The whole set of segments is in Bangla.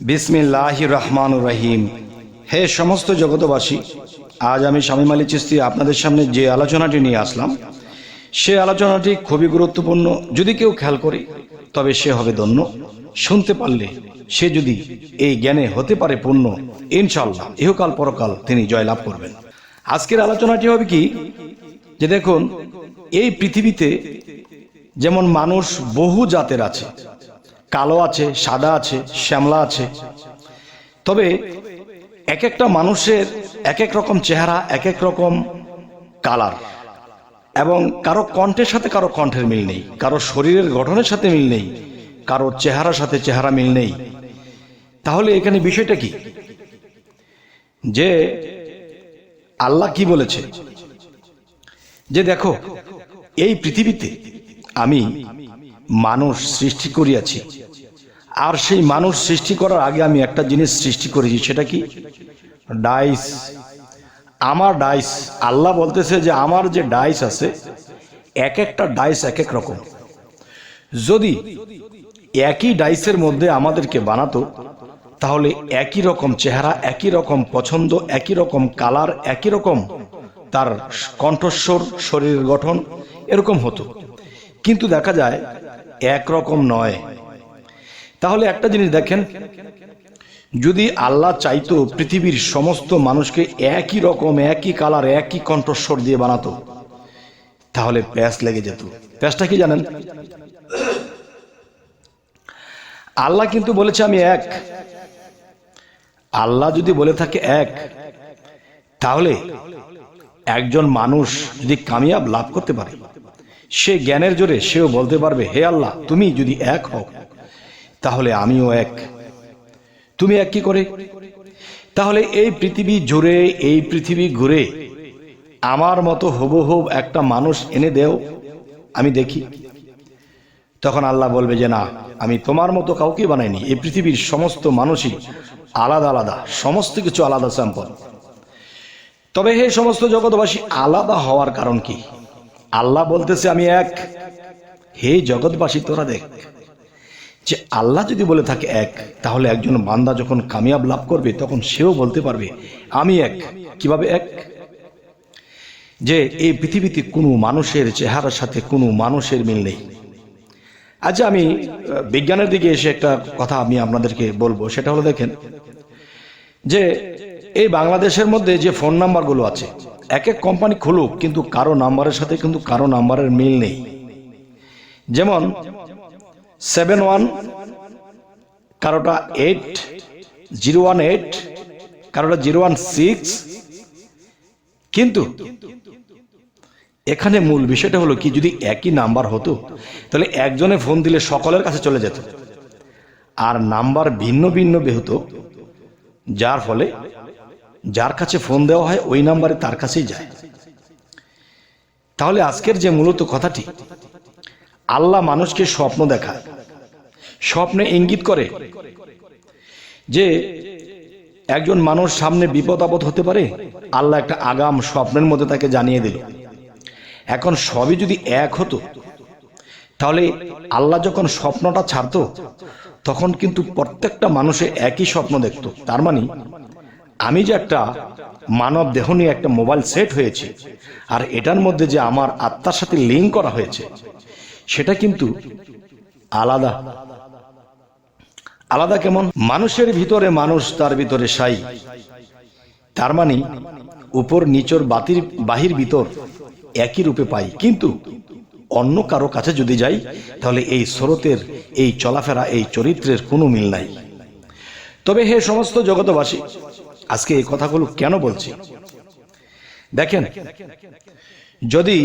বিসমিল্লাহ রহমান রহিম হে সমস্ত জগতবাসী আজ আমি স্বামী মালি চিস্তি আপনাদের সামনে যে আলোচনাটি নিয়ে আসলাম, সে আলোচনাটি খুবই গুরুত্বপূর্ণ। যদি কেউ খেয়াল করে, তবে সে হবে ধন্য। শুনতে পারলে সে যদি এই জ্ঞানে হতে পারে পূর্ণ ইনশাল্লাহ ইহকাল পরকাল তিনি জয়লাভ করবেন। আজকের আলোচনাটি হবে কি, যে দেখুন, এই পৃথিবীতে যেমন মানুষ বহু জাতের আছে কালো আছে, সাদা আছে, শ্যামলা আছে। তবে এক একটা মানুষের এক এক রকম চেহারা, এক এক রকম কালার। এবং কারও কণ্ঠের সাথে কারও কণ্ঠের মিল নেই, কারও শরীরের গঠনের সাথে মিল নেই, কারও চেহারার সাথে চেহারা মিল নেই। তাহলে এখানে বিষয়টা কি? যে আল্লাহ কি বলেছে? যে দেখো, এই পৃথিবীতে আমি মানুষ সৃষ্টি করিয়াছি। আর সেই মানুষ সৃষ্টি করার আগে আমি একটা জিনিস সৃষ্টি করেছি, সেটা কি? ডাইস। আমার ডাইস, আল্লাহ বলতেছে যে আমার যে ডাইস আছে এক একটা ডাইস এক এক রকম। যদি একই ডাইসের মধ্যে আমাদেরকে বানাতো, তাহলে একই রকম চেহারা, একই রকম পছন্দ, একই রকম কালার, একই রকম তার কণ্ঠস্বর শরীরের গঠন এরকম হতো। কিন্তু দেখা যায় একরকম নয়। তাহলে একটা জিনিস দেখেন, যদি আল্লাহ চাইতো পৃথিবীর সমস্ত মানুষকে একই রকম, একই কালার একই কণ্ঠস্বর দিয়ে বানাতো, তাহলে প্যাস লেগে যেত। প্যাসটা কি জানেন? আল্লাহ কিন্তু বলেছে, আমি এক। আল্লাহ যদি বলে থাকে, এক। তাহলে একজন মানুষ যদি কামিয়াব লাভ করতে পারে সে জ্ঞানের জোরে সেও বলতে পারবে, হে আল্লাহ, তুমি যদি এক হও, তাহলে আমিও এক। তুমি এক কি করে? তাহলে এই পৃথিবী জুড়ে, এই পৃথিবী ঘুরে আমার মতো হবহুব একটা মানুষ এনে দেও, আমি দেখি। তখন আল্লাহ বলবে যে, না, আমি তোমার মতো কাউকে বানাইনি। এই পৃথিবীর সমস্ত মানুষই আলাদা আলাদা, সমস্ত কিছু আলাদা স্যাম্পল। তবে হে সমস্ত জগৎবাসী, আলাদা হওয়ার কারণ কি? আল্লাহ বলতেছে, আমি এক। হে জগৎবাসী, তোরা দেখ। যে আল্লাহ যদি বলে থাকে এক, তাহলে একজন বান্দা যখন কামিয়াব লাভ করবে, তখন সেও বলতে পারবে, আমি এক। কীভাবে এক? যে এই পৃথিবীতে কোনো মানুষের চেহারার সাথে কোনো মানুষের মিল নেই। আচ্ছা আমি বিজ্ঞানের দিকে এসে একটা কথা আমি আপনাদেরকে বলব, সেটা হলো দেখেন, যে এই বাংলাদেশের মধ্যে যে ফোন নাম্বারগুলো আছে এক এক কোম্পানি খুলুক, কিন্তু কারও নাম্বারের সাথে কিন্তু কারও নাম্বারের মিল নেই। যেমন সেভেন ওয়ান, কারোটা এইট, জিরো ওয়ান এইট, কারোটা জিরো ওয়ান সিক্স। কিন্তু এখানে মূল বিষয়টা হলো কি, যদি একই নাম্বার হতো, তাহলে একজনে ফোন দিলে সকলের কাছে চলে যেত। আর নাম্বার ভিন্ন ভিন্ন হতো, যার ফলে যার কাছে ফোন দেওয়া হয়, ওই নাম্বারে তার কাছেই যায়। তাহলে আজকের যে মূলত কথাটি, আল্লাহ মানুষকে স্বপ্ন দেখায়, স্বপ্নে ইঙ্গিত করে যে একজন মানুষ সামনে বিপদ আপদ হতে পারে, আল্লাহ একটা আগাম স্বপ্নের মধ্যে তাকে জানিয়ে দিল। এখন সবই যদি এক হতো, তাহলে আল্লাহ যখন স্বপ্নটা ছাড়তো, তখন কিন্তু প্রত্যেকটা মানুষে একই স্বপ্ন দেখত। তার মানে আমি যে একটা মানব দেহ নিয়ে একটা মোবাইল সেট হয়েছে, আর এটার মধ্যে যে আমার আত্মার সাথে লিঙ্ক করা হয়েছে, সেটা কিন্তু আলাদা। আলাদা কেমন? মানুষের ভিতরে মানুষ, তার ভিতরে সাই। তার মানে উপর, নিচর, বাতির, বাহির, ভিতর একই রূপে পাই। কিন্তু অন্য কারও কাছে যদি যাই, তাহলে এই স্রোতের, এই চলাফেরা, এই চরিত্রের কোনো মিল নাই। তবে হে সমস্ত জগতবাসী আজকে এই কথাগুলো কেন বলছি? দেখেন, যদি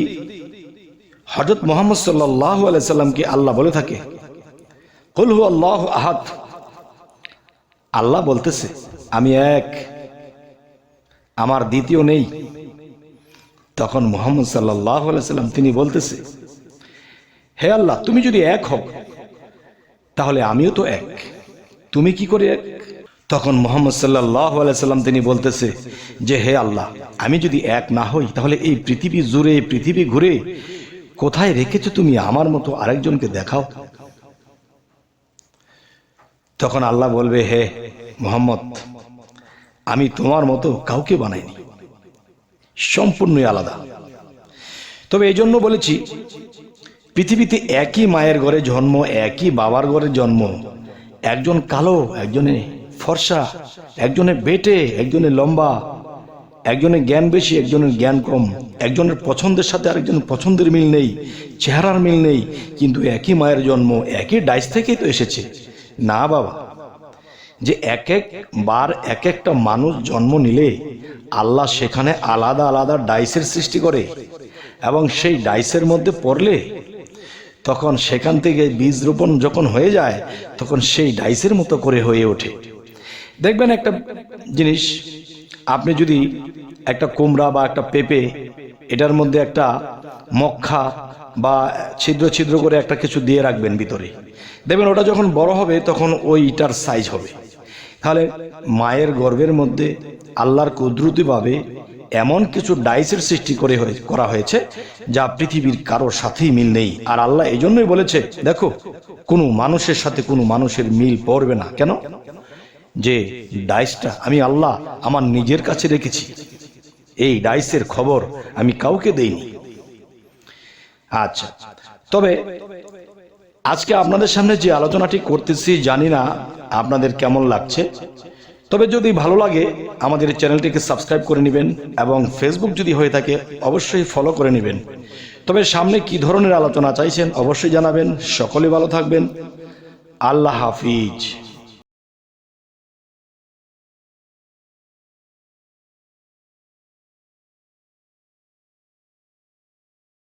হজরত মোহাম্মদ সাল্লাহ আলাইসাল্লামকে আল্লাহ বলে থাকে কুলহু আল্লাহ আহাদ আল্লাহ বলতেছে, আমি এক, আমার দ্বিতীয় নেই। তখন মোহাম্মদ সাল্লাহ সাল্লাম তিনি বলতেছে, হে আল্লাহ, তুমি যদি এক হও, তাহলে আমিও তো এক। তুমি কি করে এক? তখন মোহাম্মদ সাল্লাহ সাল্লাম তিনি বলতেছে যে, হে আল্লাহ, আমি যদি এক না হই, তাহলে এই পৃথিবী জুড়ে, এই পৃথিবী ঘুরে কোথায় রেখেছো তুমি আমার মতো আরেকজনকে দেখাও? তখন আল্লাহ বলবে, হে মোহাম্মদ, আমি তোমার মতো কাউকে বানাইনি। সম্পূর্ণই আলাদা। তবে এই জন্য বলেছি, পৃথিবীতে একই মায়ের ঘরে জন্ম, একই বাবার ঘরে জন্ম, একজন কালো, একজনে ফর্সা একজনে বেটে, একজনের লম্বা, একজনের জ্ঞান বেশি, একজনের জ্ঞান কম। একজনের পছন্দের সাথে আরেকজনের পছন্দের মিল নেই, চেহারার মিল নেই, কিন্তু একই মায়ের জন্ম, একই ডাইস থেকেই তো এসেছে। না বাবা, যে এক এক বার এক একটা মানুষ জন্ম নিলে আল্লাহ সেখানে আলাদা আলাদা ডাইসের সৃষ্টি করে এবং সেই ডাইসের মধ্যে পড়লে তখন সেখান থেকে বীজ রোপণ যখন হয়ে যায়, তখন সেই ডাইসের মতো করে হয়ে ওঠে। দেখবেন একটা জিনিস, আপনি যদি একটা কুমড়া বা একটা পেঁপে, এটার মধ্যে একটা মক্ষা বা ছিদ্র ছিদ্র করে একটা কিছু দিয়ে রাখবেন ভিতরে। দেখবেন ওটা যখন বড় হবে, তখন ওইটার সাইজ হবে। তাহলে মায়ের গর্ভের মধ্যে আল্লাহর কুদরতিভাবে এমন কিছু ডাইসের সৃষ্টি করে করা হয়েছে, যা পৃথিবীর কারোর সাথেই মিল নেই। আর আল্লাহ এই জন্যই বলেছে, দেখো, কোনো মানুষের সাথে কোনো মানুষের মিল পড়বে না। কেন? যে ডাইসটা আমি আল্লাহ আমার নিজের কাছে রেখেছি। এই ডাইসের খবর আমি কাউকে দেইনি। আচ্ছা তবে আজকে আপনাদের সামনে যে আলোচনাটি করতেছি, জানি না আপনাদের কেমন লাগছে। তবে যদি ভালো লাগে, আমাদের চ্যানেলটিকে সাবস্ক্রাইব করে নেবেন এবং ফেসবুক যদি হয়ে থাকে, অবশ্যই ফলো করে নেবেন। তবে সামনে কি ধরনের আলোচনা চাইছেন, অবশ্যই জানাবেন। সকলে ভালো থাকবেন। আল্লাহ হাফিজ।